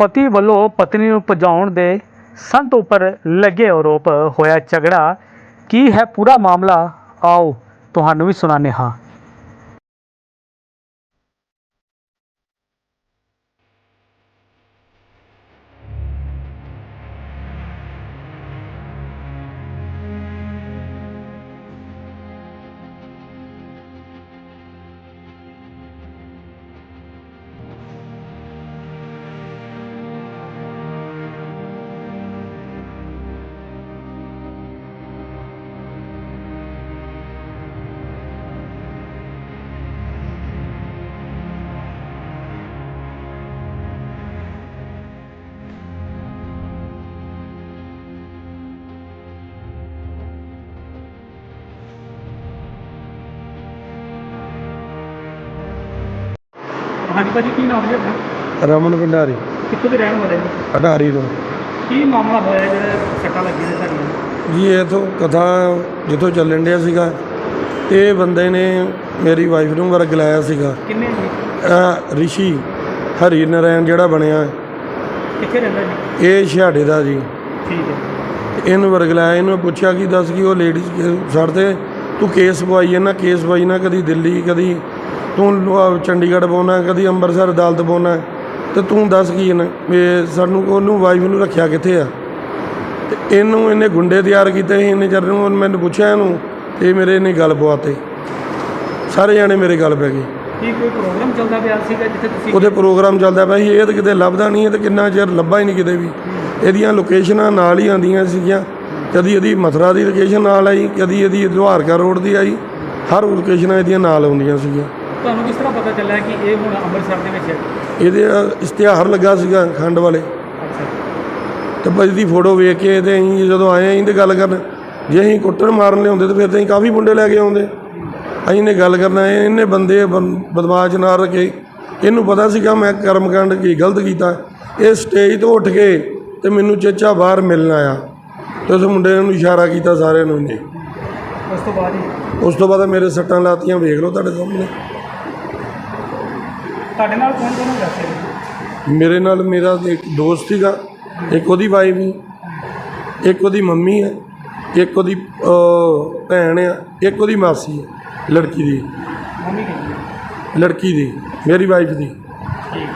ਪਤੀ ਵੱਲੋਂ ਪਤਨੀ ਨੂੰ ਭਜਾਉਣ ਦੇ ਸੰਤ ਉੱਪਰ ਲੱਗੇ ਆਰੋਪ ਹੋਇਆ ਝਗੜਾ। ਕੀ ਹੈ ਪੂਰਾ ਮਾਮਲਾ? ਆਓ ਤੁਹਾਨੂੰ ਵੀ ਸੁਣਾਉਂਦੇ ਹਾਂ। ਹਾਂਜੀ ਭਾਜੀ ਕੀ ਨਾਮ ਹੈ ਆਪਣਾ? ਰਮਨ ਭੰਡਾਰੀ। ਕਿੱਥੋਂ ਦੇ ਰਹਿਣ ਵਾਲੇ ਹੋ? ਅਡਾਰੀ ਤੋਂ। ਕੀ ਮਾਮਲਾ ਹੋਇਆ ਜਿਹੜਾ ਸੱਟਾਂ ਲੱਗੀਆਂ ਨੇ ਤੁਹਾਡੀਆਂ? ਜੀ ਇਹ ਤੋਂ ਕਥਾ ਜਿੱਥੋਂ ਚੱਲਣ ਡਿਆ ਸੀਗਾ ਇਹ ਬੰਦੇ ਨੇ ਮੇਰੀ ਵਾਈਫ ਨੂੰ ਵਰਗਲਾਇਆ ਸੀਗਾ। ਕਿੰਨੇ ਜੀ? ਇਹ ਰਿਸ਼ੀ ਹਰੀ ਨਰਾਇਣ ਜਿਹੜਾ ਬਣਿਆ। ਕਿੱਥੇ ਰਹਿੰਦਾ ਜੀ? ਇਹ ਛਿਹਾੜੇ ਦਾ ਜੀ। ਠੀਕ ਹੈ। ਇਹਨੂੰ ਵਰਗਲਾਇਆ ਇਹਨੂੰ ਪੁੱਛਿਆ ਕਿ ਦੱਸ ਕਿ ਉਹ ਲੇਡੀਜ਼ ਛੱਡ ਤੇ ਤੂੰ ਕੇਸ ਪਵਾਈ ਨਾ ਕੇਸ ਪਵਾਈ ਨਾ ਕਦੀ ਦਿੱਲੀ ਕਦੀ ਤੂੰ ਚੰਡੀਗੜ੍ਹ ਪਾਉਣਾ ਕਦੀ ਅੰਮ੍ਰਿਤਸਰ ਅਦਾਲਤ ਪਾਉਣਾ ਤੇ ਤੂੰ ਦੱਸ ਕੀ ਨਾ ਵੀ ਸਾਨੂੰ ਉਹਨੂੰ ਵਾਈਫ ਨੂੰ ਰੱਖਿਆ ਕਿੱਥੇ ਆ? ਤੇ ਇਹਨੂੰ ਇਹਨੇ ਗੁੰਡੇ ਤਿਆਰ ਕੀਤੇ ਸੀ ਇਹਨੇ ਚਿਰ ਨੂੰ ਮੈਨੂੰ ਪੁੱਛਿਆ ਇਹਨੂੰ ਤੇ ਮੇਰੇ ਨੇ ਗੱਲ ਪਵਾਤੇ। ਸਾਰੇ ਜਾਣੇ ਮੇਰੇ ਗੱਲ ਪੈ ਗਏ। ਕੀ ਕੋਈ ਪ੍ਰੋਗਰਾਮ ਚੱਲਦਾ ਪਿਆ ਸੀਗਾ ਜਿੱਥੇ ਤੁਸੀਂ ਉਹਦੇ ਪ੍ਰੋਗਰਾਮ ਚੱਲਦਾ ਪਿਆ ਸੀ ਇਹ ਤਾਂ ਕਿਤੇ ਲੱਭਦਾ ਨਹੀਂ ਇਹ ਤਾਂ ਕਿੰਨਾ ਚਿਰ ਲੱਭਾ ਹੀ ਨਹੀਂ ਕਿਤੇ ਵੀ। ਇਹਦੀਆਂ ਲੋਕੇਸ਼ਨਾਂ ਨਾਲ ਹੀ ਆਉਂਦੀਆਂ ਸੀਗੀਆਂ। ਕਦੀ ਇਹਦੀ ਮਥੁਰਾ ਦੀ ਲੋਕੇਸ਼ਨ ਨਾਲ ਆਈ ਕਦੀ ਇਹਦੀ ਦੁਹਾਰਕਾ ਰੋਡ ਦੀ ਆਈ। ਹਰ ਲੋਕੇਸ਼ਨਾਂ ਇਹਦੀਆਂ ਨਾਲ ਆਉਂਦੀਆਂ ਸੀਗੀਆਂ। ਤੁਹਾਨੂੰ ਕਿਸ ਤਰ੍ਹਾਂ ਪਤਾ ਚੱਲਿਆ ਕਿ ਇਹ ਹੁਣ ਅੰਮ੍ਰਿਤਸਰ ਦੇ ਵਿੱਚ ਹੈ? ਇਹਦੇ ਇਸ਼ਤਿਹਾਰ ਲੱਗਾ ਸੀਗਾ ਖੰਡ ਵਾਲੇ। ਤੇ ਭਾਜੀ ਦੀ ਫੋਟੋ ਵੇਖ ਕੇ ਤੇ ਅਸੀਂ ਜਦੋਂ ਆਏ ਅਸੀਂ ਤੇ ਗੱਲ ਕਰਨ ਜੇ ਅਸੀਂ ਕੁੱਟਣ ਮਾਰਨ ਲਿਆਉਂਦੇ ਤੇ ਫਿਰ ਤਾਂ ਅਸੀਂ ਕਾਫੀ ਮੁੰਡੇ ਲੈ ਕੇ ਆਉਂਦੇ। ਅਸੀਂ ਨੇ ਗੱਲ ਕਰਨਾ ਇਹ- ਇਹਨੇ ਬੰਦੇ ਬਦਮਾਸ਼ ਨਾ ਰੱਖੇ। ਇਹਨੂੰ ਪਤਾ ਸੀਗਾ ਮੈਂ ਕਰਮਕਾਂਡ ਕੀ ਗਲਤ ਕੀਤਾ। ਇਹ ਸਟੇਜ ਤੋਂ ਉੱਠ ਕੇ ਤੇ ਮੈਨੂੰ ਚੇਚਾ ਬਾਹਰ ਮਿਲਣ ਆਇਆ। ਤੇ ਉਸ ਮੁੰਡੇ ਨੂੰ ਇਸ਼ਾਰਾ ਕੀਤਾ ਸਾਰਿਆਂ ਨੂੰ ਨੇ ਉਸ ਤੋਂ ਬਾਅਦ ਹੀ? ਉਸ ਤੋਂ ਬਾਅਦ ਮੇਰੇ ਸੱਟਾਂ ਲਾਤੀਆਂ ਵੇਖ ਲਓ ਤੁਹਾਡੇ ਸਾਹਮਣੇ। ਤੁਹਾਡੇ ਨਾਲ ਕੌਣ ਕੌਣ ਹੁੰਦਾ ਸੀ? ਮੇਰੇ ਨਾਲ ਮੇਰਾ ਇੱਕ ਦੋਸਤ ਸੀਗਾ ਇੱਕ ਉਹਦੀ ਵਾਈਫ ਇੱਕ ਉਹਦੀ ਮੰਮੀ ਹੈ ਇੱਕ ਉਹਦੀ ਅਹ, ਭੈਣ ਆ ਇੱਕ ਉਹਦੀ ਮਾਸੀ ਹੈ ਲੜਕੀ ਦੀ। ਮੰਮੀ ਕਹਿੰਦੀ। ਲੜਕੀ ਦੀ ਮੇਰੀ ਵਾਈਫ ਦੀ। ਠੀਕ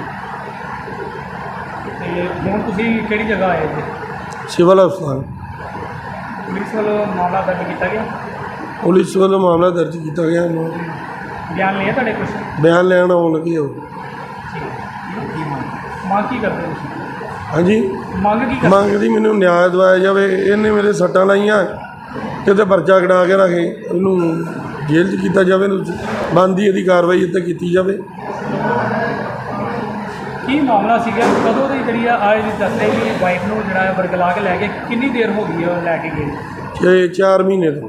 ਤੇ ਹੁਣ ਤੁਸੀਂ ਕਿਹੜੀ ਜਗ੍ਹਾ ਆਏ ਜੀ ਸਿਵਲ ਹਸਪਤਾਲ। ਪੁਲਿਸ ਵੱਲੋਂ ਮਾਮਲਾ ਦਰਜ ਕੀਤਾ ਗਿਆ? ਪੁਲਿਸ ਵੱਲੋਂ ਮਾਮਲਾ ਦਰਜ ਕੀਤਾ ਗਿਆ। ਬਿਆਨ ਲਿਆ ਤੁਹਾਡੇ ਕੁਛ ਬਿਆਨ ਲੈਣ ਆਉਣ ਲੱਗੇ ਹੋ। ਮੰਗ ਕੀ ਕਰਦੇ ਤੁਸੀਂ? ਹਾਂਜੀ। ਮੰਗ ਕੀ ਕਰਦੇ ਮੰਗਦੀ ਮੈਨੂੰ ਨਿਆਂ ਦਿਵਾਇਆ ਜਾਵੇ ਇਹਨੇ ਮੇਰੇ ਸੱਟਾਂ ਲਾਈਆਂ ਕਿਤੇ ਪਰਚਾ ਕਢਾ ਕੇ ਰੱਖੇ ਇਹਨੂੰ ਜੇਲ੍ਹ 'ਚ ਕੀਤਾ ਜਾਵੇ ਇਹਨੂੰ ਬੰਦੀ ਇਹਦੀ ਕਾਰਵਾਈ ਇੱਥੇ ਕੀਤੀ ਜਾਵੇ। ਕੀ ਮਾਮਲਾ ਸੀਗਾ? ਕਦੋਂ ਦੀ ਜਿਹੜੀ ਆ ਆਏ ਜੀ ਦੱਸਦੇ ਵੀ ਵਾਈਫ ਨੂੰ ਜਿਹੜਾ ਹੈ ਵਰਗਲਾ ਕੇ ਲੈ ਕੇ ਕਿੰਨੀ ਦੇਰ ਹੋ ਗਈ ਹੈ ਉਹ ਲੈ ਕੇ ਗਏ? ਛੇ 4 ਮਹੀਨੇ ਤੋਂ।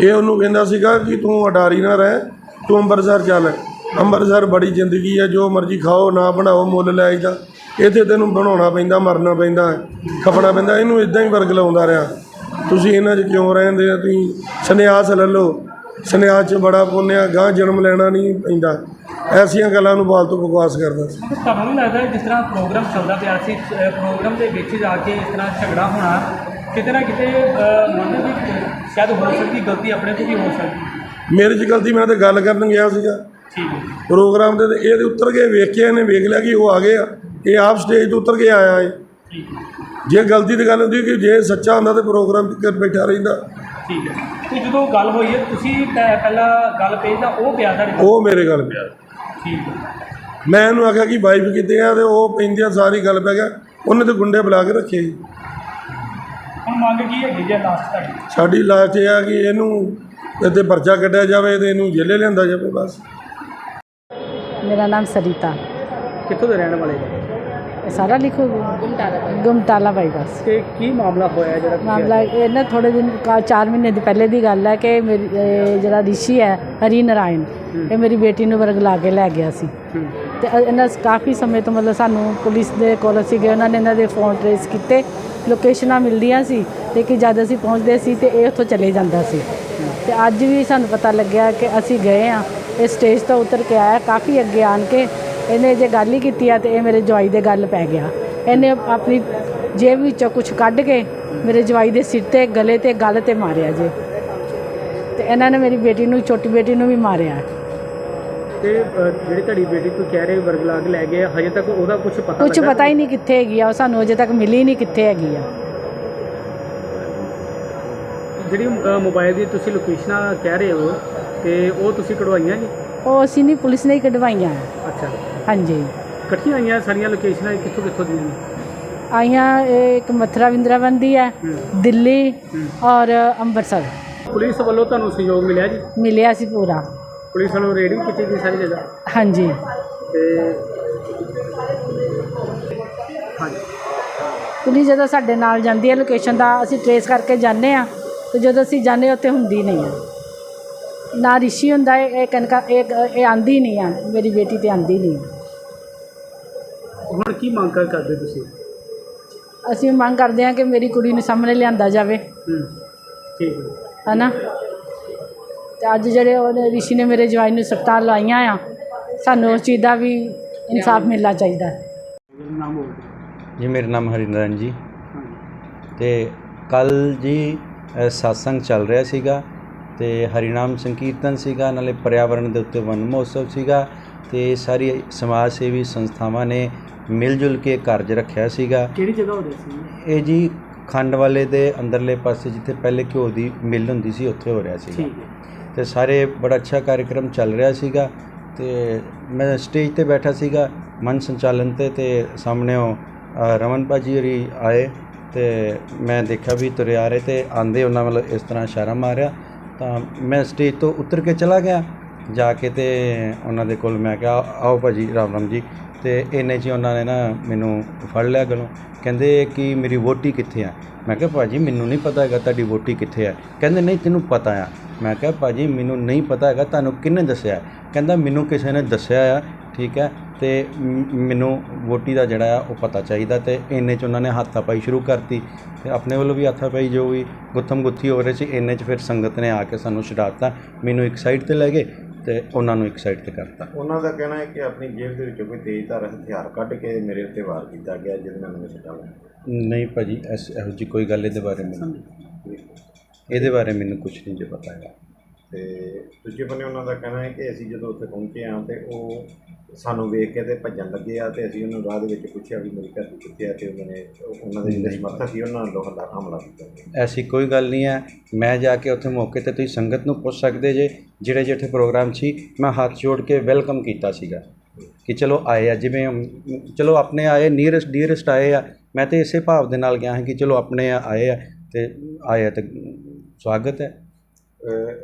ਇਹ ਉਹਨੂੰ ਕਹਿੰਦਾ ਸੀਗਾ ਕਿ ਤੂੰ ਅਟਾਰੀ ਨਾ ਰਹਿ, ਤੂੰ ਅੰਮ੍ਰਿਤਸਰ ਚੱਲ। ਅੰਮ੍ਰਿਤਸਰ ਬੜੀ ਜ਼ਿੰਦਗੀ ਹੈ ਜੋ ਮਰਜ਼ੀ ਖਾਓ, ਨਾ ਬਣਾਓ, ਮੁੱਲ ਲੈ ਆਈਦਾ। ਇੱਥੇ ਤੈਨੂੰ ਬਣਾਉਣਾ ਪੈਂਦਾ, ਮਰਨਾ ਪੈਂਦਾ, ਖਪਣਾ ਪੈਂਦਾ, ਇਹਨੂੰ ਇਦਾਂ ਹੀ ਵਰਗ ਲਾਉਂਦਾ ਰਿਹਾ। ਤੁਸੀਂ ਇਹਨਾਂ 'ਚ ਕਿਉਂ ਰਹਿੰਦੇ ਆ? ਤੁਸੀਂ ਸੰਨਿਆਸ ਲੈ ਲਓ। ਸੰਨਿਆਸ 'ਚ ਬੜਾ ਪੁੰਨਿਆ ਗਾਂ ਜਨਮ ਲੈਣਾ ਨਹੀਂ ਪੈਂਦਾ। ਐਸੀਆਂ ਗੱਲਾਂ ਨੂੰ ਫਾਲਤੂ ਬਕਵਾਸ ਕਰਦਾ ਸੀ। ਤੁਹਾਨੂੰ ਲੱਗਦਾ ਜਿਸ ਤਰ੍ਹਾਂ ਪ੍ਰੋਗਰਾਮ ਚੱਲਦਾ ਪਿਆ ਸੀ ਪ੍ਰੋਗਰਾਮ ਦੇ ਵਿੱਚ ਜਾ ਕੇ ਇਸ ਤਰ੍ਹਾਂ ਝਗੜਾ ਹੋਣਾ ਕਿਤੇ ਨਾ ਕਿਤੇ ਅਹ, ਮੰਨਦੇ ਵੀ ਸ਼ਾਇਦ ਹੋ ਸਕਦੀ ਗਲਤੀ ਆਪਣੇ ਤੋਂ ਵੀ ਹੋ ਸਕਦੀ। ਮੇਰੇ 'ਚ ਗਲਤੀ ਮੈਂ ਤਾਂ ਗੱਲ ਕਰਨ ਗਿਆ ਸੀਗਾ। ਠੀਕ ਹੈ। ਪ੍ਰੋਗਰਾਮ ਦੇ ਤੇ ਇਹਦੇ ਉੱਤਰ ਕੇ ਵੇਖਿਆ ਇਹਨੇ ਵੇਖ ਲਿਆ ਕਿ ਉਹ ਆ ਗਏ ਆ। ਇਹ ਆਪ ਸਟੇਜ ਤੋਂ ਉੱਤਰ ਕੇ ਆਇਆ ਹੈ। ਜੇ ਗਲਤੀ ਦੀ ਗੱਲ ਹੁੰਦੀ ਕਿ ਜੇ ਸੱਚਾ ਹੁੰਦਾ ਤੇ ਪ੍ਰੋਗਰਾਮ ਤੇ ਬੈਠਾ ਰਹਿੰਦਾ। ਠੀਕ ਹੈ। ਤੇ ਜਦੋਂ ਗੱਲ ਹੋਈ ਹੈ ਤੁਸੀਂ ਪਹਿ- ਪਹਿਲਾਂ ਗੱਲ ਪੇਜ ਦਾ ਉਹ ਪਿਆ ਤੁਹਾਡੇ? ਉਹ ਮੇਰੇ ਗੱਲ ਪਿਆ। ਠੀਕ ਹੈ। ਮੈਂ ਇਹਨੂੰ ਆਖਿਆ ਕਿ ਵਾਈਫ ਕਿਤੇ ਆ ਤੇ ਉਹ ਪੈਂਦਿਆਂ ਸਾਰੀ ਗੱਲ ਪੈ ਗਿਆ। ਉਹਨੇ ਤੇ ਗੁੰਡੇ ਬੁਲਾ ਕੇ ਰੱਖੇ। ਹੁਣ ਮੰਗ ਕੀ ਹੈਗੀ ਜੇ ਲਾਸਟ ਤੱਕ ਸਾਡੀ ਲਾਸਟ ਇਹ ਆ ਕਿ ਇਹਨੂੰ ਇੱਥੇ ਪਰਚਾ ਕੱਢਿਆ ਜਾਵੇ ਤੇ ਇਹਨੂੰ ਜੇਲੇ ਲਿਆਂਦਾ ਜਾਵੇ ਬਸ। ਮੇਰਾ ਨਾਮ ਸਰਿਤਾ। ਕਿੱਥੋਂ ਦੇ ਰਹਿਣ ਵਾਲੇ ਇਹ ਸਾਰਾ ਲਿਖੋਗੇ ਗੁਮਟਾਲਾ ਗੁਮਟਾਲਾ ਬਾਈਪਾਸ ਤੇ ਕੀ ਮਾਮਲਾ ਹੋਇਆ ਜਿਹੜਾ ਤੁਸੀਂ ਮਾਮਲਾ ਇਹ ਨਾ ਥੋੜੇ ਦਿਨ ਕਾ 4 ਮਹੀਨੇ ਦੀ ਪਹਿਲੇ ਦੀ ਗੱਲ ਹੈ ਕਿ ਮੇਰੀ ਇਹ ਜਿਹੜਾ ਰਿਸ਼ੀ ਹੈ ਹਰੀ ਨਾਰਾਇਣ ਇਹ ਮੇਰੀ ਬੇਟੀ ਨੂੰ ਵਰਗਲਾ ਕੇ ਲੈ ਗਿਆ ਸੀ। ਹੂੰ। ਤੇ ਇਹਨਾਂ ਕਾਫੀ ਸਮੇਂ ਤੋਂ ਮਤਲਬ ਸਾਨੂੰ ਪੁਲਿਸ ਦੇ ਕੋਲ ਅਸੀਂ ਗਏ ਉਹਨਾਂ ਨੇ ਇਹਨਾਂ ਦੇ ਫੋਨ ਟ੍ਰੇਸ ਕੀਤੇ, ਲੋਕੇਸ਼ਨਾਂ ਮਿਲਦੀਆਂ ਸੀ ਤੇ ਕਿ ਜਦ ਅਸੀਂ ਪਹੁੰਚਦੇ ਸੀ ਤੇ ਇਹ ਉੱਥੋਂ ਚਲੇ ਜਾਂਦਾ ਸੀ। ਤੇ ਅੱਜ ਵੀ ਸਾਨੂੰ ਪਤਾ ਲੱਗਿਆ ਕਿ ਅਸੀਂ ਗਏ ਆ ਇਹ ਸਟੇਜ ਤੋਂ ਉਤਰ ਕੇ ਆਇਆ, ਕਾਫੀ ਅੱਗੇ ਆਣ ਕੇ ਇਹਨੇ ਜੇ ਗੱਲ ਹੀ ਕੀਤੀ ਆ ਤੇ ਇਹ ਮੇਰੇ ਜਵਾਈ ਦੇ ਗੱਲ ਪੈ ਗਿਆ। ਇਹਨੇ ਆਪਣੀ ਜੇਬ ਵਿੱਚੋਂ ਕੁਝ ਕੱਢ ਕੇ ਮੇਰੇ ਜਵਾਈ ਦੇ ਸਿਰ ਤੇ, ਗਲੇ ਤੇ, ਗੱਲ ਤੇ ਮਾਰਿਆ ਜੇ। ਤੇ ਇਹਨਾਂ ਨੇ ਮੇਰੀ ਬੇਟੀ ਨੂੰ, ਛੋਟੀ ਬੇਟੀ ਨੂੰ ਵੀ ਮਾਰਿਆ। ਤੇ ਅ, ਜਿਹੜੀ ਤੁਹਾਡੀ ਬੇਟੀ ਤੂੰ ਕਹਿ ਰਹੇ ਵਰਗਲਾਗ ਲੈ ਗਏ ਆ, ਹਜੇ ਤੱਕ ਉਹਦਾ ਕੁਝ ਪਤਾ ਕੁਝ ਲੱਗਾ ਪਤਾ ਹੀ ਨਹੀਂ ਕਿੱਥੇ ਹੈਗੀ ਆ ਉਹ ਸਾਨੂੰ ਅਜੇ ਤੱਕ ਮਿਲੀ ਨਹੀਂ ਕਿੱਥੇ ਹੈਗੀ ਆ। ਜਿਹੜੀ ਅ, ਮੋਬਾਈਲ ਦੀ ਤੁਸੀਂ ਲੋਕੇਸ਼ਨਾਂ ਕਹਿ ਰਹੇ ਹੋ ਤੇ ਉਹ ਤੁਸੀਂ ਕਢਵਾਈਆਂ ਜੀ? ਉਹ ਅਸੀਂ ਨਹੀਂ ਪੁਲਿਸ ਨੇ ਹੀ ਕਢਵਾਈਆਂ। ਅੱਛਾ। ਹਾਂਜੀ। ਇਕੱਠੀਆਂ ਆਈਆਂ ਸਾਰੀਆਂ ਲੋਕੇਸ਼ਨਾਂ ਇਹ ਕਿੱਥੋਂ ਕਿੱਥੋਂ ਦੀਆਂ ਨੇ? ਆਈਆਂ ਇਹ ਇੱਕ ਮਥੁਰਾ ਵਿੰਦਰਾਵਨ ਦੀ ਹੈ ਹੂੰ। ਦਿੱਲੀ ਹੂੰ। ਔਰ ਅੰਮ੍ਰਿਤਸਰ। ਪੁਲਿਸ ਵੱਲੋਂ ਤੁਹਾਨੂੰ ਸਹਿਯੋਗ ਮਿਲਿਆ ਜੀ? ਮਿਲਿਆ ਸੀ ਪੂਰਾ। ਪੁਲਿਸ ਵੱਲੋਂ ਰੇਡਿੰਗ ਕੀਤੀ ਗਈ ਸਾਰੀ ਜਗ੍ਹਾ? ਹਾਂਜੀ। ਤੇ ਹਾਂਜੀ। ਪੁਲਿਸ ਜਦੋਂ ਸਾਡੇ ਨਾਲ ਜਾਂਦੀ ਹੈ ਲੋਕੇਸ਼ਨ ਦਾ ਅਸੀਂ ਟਰੇਸ ਕਰਕੇ ਜਾਂਦੇ ਆ ਤੇ ਜਦੋਂ ਅਸੀਂ ਜਾਂਦੇ ਉੱਥੇ ਹੁੰਦੀ ਨਹੀਂ ਆ ਨਾ ਰਿਸ਼ੀ ਹੁੰਦਾ ਹੈ ਇਹ ਕਨਕਾ ਇਹ ਇਹ ਆਂਦੀ ਨਹੀਂ ਆ ਮੇਰੀ ਬੇਟੀ ਤੇ ਆਂਦੀ ਨਹੀਂ ਆ। ਹੁਣ ਕੀ ਮੰਗ ਕਰ- ਕਰਦੇ ਤੁਸੀਂ? ਅਸੀਂ ਮੰਗ ਕਰਦੇ ਹਾਂ ਕਿ ਮੇਰੀ ਕੁੜੀ ਨੂੰ ਸਾਹਮਣੇ ਲਿਆਂਦਾ ਜਾਵੇ। ਹੂੰ। ਠੀਕ ਹੈ। ਹਨਾ? ਤੇ ਅੱਜ ਜਿਹੜੇ ਉਹਨੇ ਰਿਸ਼ੀ ਨੇ ਮੇਰੇ ਜਵਾਈ ਨੂੰ ਸੱਟਾਂ ਲਾਈਆਂ ਆ ਸਾਨੂੰ ਉਸ ਚੀਜ਼ ਦਾ ਵੀ ਇਨਸਾਫ ਮਿਲਣਾ ਚਾਹੀਦਾ ਜੀ ਮੇਰਾ ਨਾਮ ਹਰਿੰਦਰਨ ਜੀ। ਤੇ ਕੱਲ ਜੀ ਸਤਸੰਗ ਚੱਲ ਰਿਹਾ ਸੀਗਾ ਤੇ ਹਰੀਨਾਮ ਸੰਕੀਰਤਨ ਸੀਗਾ ਨਾਲੇ ਪਰਿਆਵਰਣ ਦੇ ਉੱਤੇ ਵਨ ਮਹੋਤਸਵ ਸੀਗਾ ਤੇ ਸਾਰੀ ਸਮਾਜ ਸੇਵੀ ਸੰਸਥਾਵਾਂ ਨੇ ਮਿਲ ਜੁਲ ਕੇ ਕਾਰਜ ਰੱਖਿਆ ਸੀਗਾ। ਕਿਹੜੀ ਜਗ੍ਹਾ ਹੋ ਰਿਹਾ ਸੀ? ਇਹ ਜੀ ਖੰਡ ਵਾਲੇ ਦੇ ਅੰਦਰਲੇ ਪਾਸੇ ਜਿੱਥੇ ਪਹਿਲੇ ਘਿਓ ਦੀ ਮਿਲ ਹੁੰਦੀ ਸੀ ਉੱਥੇ ਹੋ ਰਿਹਾ ਸੀਗਾ। ਠੀਕ ਹੈ। ਤੇ ਸਾਰੇ ਬੜਾ ਅੱਛਾ ਕਾਰਜਕ੍ਰਮ ਚੱਲ ਰਿਹਾ ਸੀਗਾ ਤੇ ਮੈਂ ਸਟੇਜ ਤੇ ਬੈਠਾ ਸੀਗਾ ਮਨ ਸੰਚਾਲਨ ਤੇ ਤੇ ਸਾਹਮਣੇ ਉਹ ਅ, ਰਮਨ ਭਾਜੀ ਹੋਰੀ ਆਏ ਤੇ ਮੈਂ ਦੇਖਿਆ ਵੀ ਤੁਰੇ ਆ ਰਹੇ ਤੇ ਆਂਦੇ ਉਹਨਾਂ ਵੱਲ ਇਸ ਤਰ੍ਹਾਂ ਇਸ਼ਾਰਾ ਮਾਰਿਆ ਤਾਂ ਮੈਂ ਸਟੇਜ ਤੋਂ ਉਤਰ ਕੇ ਚਲਾ ਗਿਆ ਜਾ ਕੇ ਤੇ ਉਹਨਾਂ ਦੇ ਕੋਲ ਮੈਂ ਕਿਹਾ, ਆਓ ਭਾਜੀ, ਰਾਮ ਰਾਮ ਜੀ। ਤੇ ਇੰਨੇ 'ਚ ਹੀ ਉਹਨਾਂ ਨੇ ਨਾ ਮੈਨੂੰ ਫੜ ਲਿਆ ਗਲੋਂ। ਕਹਿੰਦੇ ਕਿ ਮੇਰੀ ਵੋਟੀ ਕਿੱਥੇ ਆ? ਮੈਂ ਕਿਹਾ, ਭਾਜੀ, ਮੈਨੂੰ ਨਹੀਂ ਪਤਾ ਹੈਗਾ ਤੁਹਾਡੀ ਵੋਟੀ ਕਿੱਥੇ ਆ। ਕਹਿੰਦੇ, ਨਹੀਂ, ਤੈਨੂੰ ਪਤਾ ਆ। ਮੈਂ ਕਿਹਾ, ਭਾਜੀ, ਮੈਨੂੰ ਨਹੀਂ ਪਤਾ ਹੈਗਾ, ਤੁਹਾਨੂੰ ਕਿੰਨੇ ਦੱਸਿਆ? ਕਹਿੰਦਾ, ਮੈਨੂੰ ਕਿਸੇ ਨੇ ਦੱਸਿਆ ਆ, ਠੀਕ ਹੈ? ਤੇ ਮੈਨੂੰ ਵੋਟੀ ਦਾ ਜਿਹੜਾ ਆ, ਉਹ ਪਤਾ ਚਾਹੀਦਾ ਤੇ ਇੰਨੇ 'ਚ ਉਹਨਾਂ ਨੇ ਹੱਥਾਪਾਈ ਸ਼ੁਰੂ ਕਰਤੀ। ਤੇ ਆਪਣੇ ਵੱਲੋਂ ਵੀ ਹੱਥਾਪਾਈ ਜੋ ਵੀ ਗੁੱਥਮ ਗੁੱਥੀ ਹੋ ਰਹੀ ਸੀ ਇੰਨੇ 'ਚ ਫਿਰ ਸੰਗਤ ਨੇ ਆ ਕੇ ਸਾਨੂੰ ਛਡਾਤਾ। ਮੈਨੂੰ ਇੱਕ ਸਾਈਡ ਤੇ ਲੈ ਗਏ ਤੇ ਉਹਨਾਂ ਨੂੰ ਇੱਕ ਸਾਈਡ ਤੇ ਕਰਤਾ। ਉਹਨਾਂ ਦਾ ਕਹਿਣਾ ਹੈ ਕਿ ਆਪਣੀ ਜੇਬ ਦੇ ਵਿੱਚੋਂ ਕੋਈ ਤੇਜ਼ਧਾਰ ਹਥਿਆਰ ਕੱਢ ਕੇ ਮੇਰੇ ਉੱਤੇ ਵਾਰ ਕੀਤਾ ਗਿਆ ਜਿਹਦੇ ਨਾਲ ਮੈਨੂੰ ਸੱਟਾਂ ਲੱਗੀਆਂ। ਨਹੀਂ ਭਾਜੀ ਐਸ ਇਹੋ ਜੀ ਕੋਈ ਗੱਲ ਇਹਦੇ ਬਾਰੇ ਮੈਨੂੰ ਇਹਦੇ ਬਾਰੇ ਮੈਨੂੰ ਕੁਝ ਨਹੀਂ ਜੇ ਪਤਾ ਹੈਗਾ। ਤੇ ਦੂਜੇ ਬੰਨੇ ਉਹਨਾਂ ਦਾ ਕਹਿਣਾ ਹੈ ਕਿ ਅਸੀਂ ਜਦੋਂ ਉੱਥੇ ਪਹੁੰਚੇ ਹਾਂ ਤੇ ਉਹ ਸਾਨੂੰ ਵੇਖ ਕੇ ਤੇ ਭੱਜਣ ਲੱਗੇ ਆ ਤੇ ਅਸੀਂ ਉਹਨਾਂ ਰਾਹ ਦੇ ਵਿੱਚ ਪੁੱਛਿਆ ਵੀ ਮੇਰੀ ਘਰ ਦੀ ਕਿੱਥੇ ਆ ਤੇ ਉਹਨਾਂ ਨੇ ਉਹਨਾਂ ਦੇ ਜਿਹੜੇ ਸਮਰਥਕ ਸੀ ਉਹਨਾਂ ਵੱਲੋਂ ਹਮਲਾ ਹਮਲਾ ਕੀਤਾ ਐਸੀ ਕੋਈ ਗੱਲ ਨਹੀਂ ਹੈ। ਮੈਂ ਜਾ ਕੇ ਉੱਥੇ ਮੌਕੇ ਤੇ ਤੁਸੀਂ ਸੰਗਤ ਨੂੰ ਪੁੱਛ ਸਕਦੇ ਜੇ, ਜਿਹੜੇ ਜਿਹੜੇ ਪ੍ਰੋਗਰਾਮ ਸੀ, ਮੈਂ ਹੱਥ ਜੋੜ ਕੇ ਵੈਲਕਮ ਕੀਤਾ ਸੀਗਾ ਕਿ ਚਲੋ ਆਏ ਆ, ਜਿਵੇਂ ਚਲੋ ਆਪਣੇ ਆਏ ਨੀਅਰੈਸਟ ਡੀਅਰੈਸਟ ਆਏ ਆ। ਮੈਂ ਤੇ ਇਸੇ ਭਾਵ ਦੇ ਨਾਲ ਗਿਆ ਹਾਂ ਕਿ ਚਲੋ ਆਪਣੇ ਆਏ ਆ ਤੇ ਆਏ ਆ ਤੇ ਸਵਾਗਤ ਹੈ।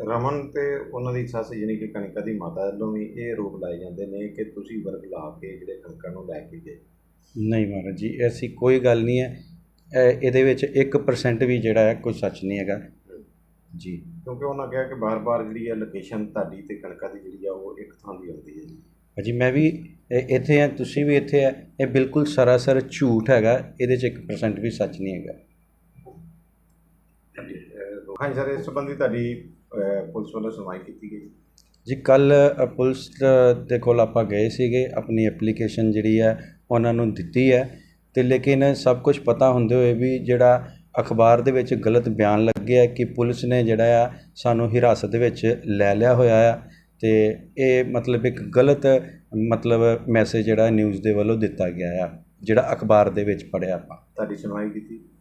ਰਮਨ ਤੇ ਉਹਨਾਂ ਦੀ ਸੱਸ ਯਾਨੀ ਕਿ ਕਣਿਕਾ ਦੀ ਮਾਤਾ ਵੱਲੋਂ ਵੀ ਇਹ ਆਰੋਪ ਲਾਏ ਜਾਂਦੇ ਨੇ ਕਿ ਤੁਸੀਂ ਵਰਗ ਲਾ ਕੇ ਜਿਹੜੇ ਕਣਕਾਂ ਨੂੰ ਲੈ ਕੇ ਗਏ। ਨਹੀਂ ਮਹਾਰਾਜ ਜੀ ਐਸੀ ਕੋਈ ਗੱਲ ਨਹੀਂ ਹੈ। ਇਹ- ਇਹਦੇ ਵਿੱਚ 1% ਵੀ ਜਿਹੜਾ ਹੈ ਕੋਈ ਸੱਚ ਨਹੀਂ ਹੈਗਾ। ਜੀ। ਕਿਉਂਕਿ ਉਹਨਾਂ ਕਿਹਾ ਕਿ ਬਾਰ-ਬਾਰ ਜਿਹੜੀ ਹੈ ਲੋਕੇਸ਼ਨ ਤੁਹਾਡੀ ਤੇ ਕਣਕਾਂ ਦੀ ਜਿਹੜੀ ਆ ਉਹ ਇੱਕ ਥਾਂ ਦੀ ਆਉਂਦੀ ਹੈ ਜੀ। ਅਜੀ ਮੈਂ ਵੀ ਇੱਥੇ ਆ ਤੁਸੀਂ ਵੀ ਇੱਥੇ ਆ ਇਹ ਬਿਲਕੁਲ ਸਰਾਸਰ ਝੂਠ ਹੈਗਾ। ਇਹਦੇ 'ਚ 1% ਵੀ ਸੱਚ ਨਹੀਂ ਹੈਗਾ। ਹਾਂਜੀ ਸਰ ਇਸ ਸੰਬੰਧੀ ਤੁਹਾਡੀ ਪੁਲਿਸ ਵੱਲੋਂ ਸੁਣਵਾਈ ਕੀਤੀ ਗਈ। ਜੀ ਕੱਲ ਪੁਲਿਸ ਦ- ਦੇ ਕੋਲ ਆਪਾਂ ਗਏ ਸੀਗੇ ਆਪਣੀ ਐਪਲੀਕੇਸ਼ਨ ਜਿਹੜੀ ਹੈ ਉਹਨਾਂ ਨੂੰ ਦਿੱਤੀ ਹੈ। ਤੇ ਲੇਕਿਨ ਸਭ ਕੁਝ ਪਤਾ ਹੁੰਦੇ ਹੋਏ ਵੀ ਜਿਹੜਾ ਅਖਬਾਰ ਦੇ ਵਿੱਚ ਗਲਤ ਬਿਆਨ ਲੱਗਿਆ ਕਿ ਪੁਲਿਸ ਨੇ ਜਿਹੜਾ ਆ ਸਾਨੂੰ ਹਿਰਾਸਤ ਦੇ ਵਿੱਚ ਲੈ ਲਿਆ ਹੋਇਆ ਆ। ਤੇ ਇਹ ਮਤਲਬ ਇੱਕ ਗਲਤ ਮਤਲਬ ਮੈਸੇਜ ਜਿਹੜਾ ਨਿਊਜ਼ ਦੇ ਵੱਲੋਂ ਦਿੱਤਾ ਗਿਆ ਆ ਜਿਹੜਾ ਅਖਬਾਰ ਦੇ ਵਿੱਚ ਪੜਿਆ ਆਪਾਂ। ਤੁਹਾਡੀ ਸੁਣਵਾਈ ਕੀਤੀ?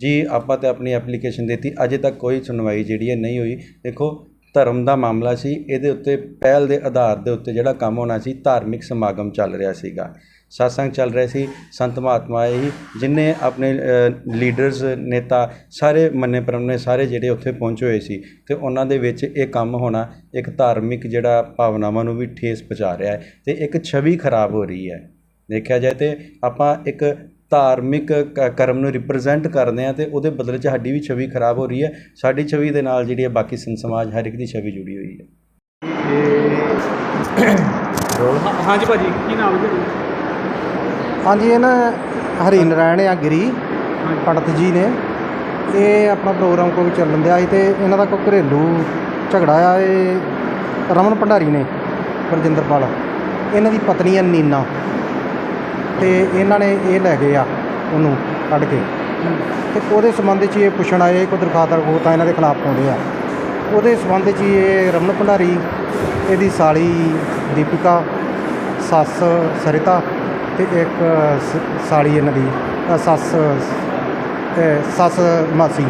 ਜੀ, ਆਪਾਂ ਤਾਂ ਆਪਣੀ ਐਪਲੀਕੇਸ਼ਨ ਦਿੱਤੀ। ਅਜੇ ਤੱਕ ਕੋਈ ਸੁਣਵਾਈ ਜਿਹੜੀ ਹੈ ਨਹੀਂ ਹੋਈ। ਦੇਖੋ, ਧਰਮ ਦਾ ਮਾਮਲਾ ਸੀ। ਇਹਦੇ ਉੱਤੇ ਪਹਿਲ ਦੇ ਆਧਾਰ ਦੇ ਉੱਤੇ ਜਿਹੜਾ ਕੰਮ ਹੋਣਾ ਸੀ, ਧਾਰਮਿਕ ਸਮਾਗਮ ਚੱਲ ਰਿਹਾ ਸੀਗਾ। satsang ਚੱਲ ਰਿਹਾ ਸੀ। ਸੰਤ ਮਹਾਤਮਾ ਆਏ ਸੀ ਜਿਨ੍ਹਾਂ ਆਪਣੇ ਲੀਡਰਸ ਨੇਤਾ, ਸਾਰੇ ਮੰਨੇ ਪਰਮਨੇ ਸਾਰੇ ਜਿਹੜੇ ਉੱਥੇ ਪਹੁੰਚੇ ਹੋਏ ਸੀ। ਤੇ ਉਹਨਾਂ ਦੇ ਵਿੱਚ ਇਹ ਕੰਮ ਹੋਣਾ, ਇੱਕ ਧਾਰਮਿਕ ਜਿਹੜਾ ਭਾਵਨਾਵਾਂ ਨੂੰ ਵੀ ਠੇਸ ਪਹੁੰਚਾ ਰਿਹਾ ਹੈ ਤੇ ਇੱਕ ਛਵੀ ਖਰਾਬ ਹੋ ਰਹੀ ਹੈ। ਦੇਖਿਆ ਜਾਏ ਤੇ ਆਪਾਂ ਇੱਕ ਧਾਰਮਿਕ ਕਰਮ ਨੂੰ ਰਿਪਰੈਜ਼ੈਂਟ ਕਰਦੇ ਆ ਤੇ ਉਹਦੇ ਬਦਲੇ 'ਚ ਸਾਡੀ ਵੀ ਛਵੀ ਖਰਾਬ ਹੋ ਰਹੀ ਹੈ। ਸਾਡੀ ਛਵੀ ਦੇ ਨਾਲ ਜਿਹੜੀ ਹੈ ਬਾਕੀ ਸੰਤ ਸਮਾਜ ਹਰ ਇੱਕ ਦੀ ਛਵੀ ਜੁੜੀ ਹੋਈ ਹੈ। ਹਾਂਜੀ ਭਾਜੀ ਕੀ ਨਾਮ ਹੈ ਹਾਂਜੀ ਇਹ ਨਾ ਹਰੀ ਨਾਰਾਇਣ ਆ ਗਿਰੀ ਪੰਡਤ ਜੀ ਨੇ। ਇਹ ਆਪਣਾ ਪ੍ਰੋਗਰਾਮ ਕੋਈ ਚੱਲਣ ਦਿਆ ਸੀ ਤੇ ਇਹਨਾਂ ਦਾ ਕੋਈ ਘਰੇਲੂ ਝਗੜਾ ਆ ਇਹ ਰਮਨ ਭੰਡਾਰੀ ਨੇ ਗੁਰਜਿੰਦਰਪਾਲ ਇਹਨਾਂ ਦੀ ਪਤਨੀ ਹੈ ਨੀਨਾ। ਤੇ ਇਹਨਾਂ ਨੇ ਇਹ ਲੈ ਗਏ ਆ ਉਹਨੂੰ ਕੱਢ ਕੇ। ਤੇ ਉਹਦੇ ਸੰਬੰਧ 'ਚ ਇਹ ਪੁੱਛਣ ਆਏ ਕੋਈ ਦਰਖਾਸਤ ਰਖੋਤਾ ਇਹਨਾਂ ਦੇ ਖਿਲਾਫ ਪਾਉਂਦੇ ਆ। ਉਹਦੇ ਸੰਬੰਧ 'ਚ ਇਹ ਰਮਨ ਭੰਡਾਰੀ, ਇਹਦੀ ਸਾਲੀ ਦੀਪਿਕਾ, ਸੱਸ ਸਰਿਤਾ ਤੇ ਇੱਕ ਸਾਲੀ ਇਹਨਾਂ ਦੀ ਸੱਸ ਸੱਸ ਮਾਸੀ।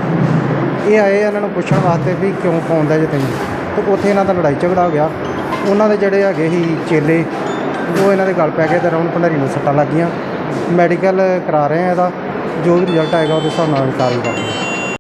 ਇਹ ਆਏ ਇਹਨਾਂ ਨੂੰ ਪੁੱਛਣ ਵਾਸਤੇ ਵੀ ਕਿਉਂ ਪਾਉਂਦਾ ਜੇ ਤੈਨੂੰ? ਤੇ ਉੱਥੇ ਇਹਨਾਂ ਦਾ ਲੜਾਈ ਝਗੜਾ ਹੋ ਗਿਆ। ਉਹਨਾਂ ਦੇ ਜਿਹੜੇ ਹੈਗੇ ਸੀ ਚੇਲੇ ਉਹ ਇਹਨਾਂ ਦੇ ਗਲ ਪੈ ਗਏ ਤੇ ਰਮਨ ਭੰਡਾਰੀ ਨੂੰ ਸੱਟਾਂ ਲੱਗੀਆਂ। ਮੈਡੀਕਲ ਕਰਾ ਰਹੇ ਆ ਇਹਦਾ। ਜੋ ਵੀ ਰਿਜ਼ਲਟ ਆਏਗਾ ਉਹਦੇ ਹਿਸਾਬ ਨਾਲ ਕਾਰਵਾਈ ਕਰਾਂਗੇ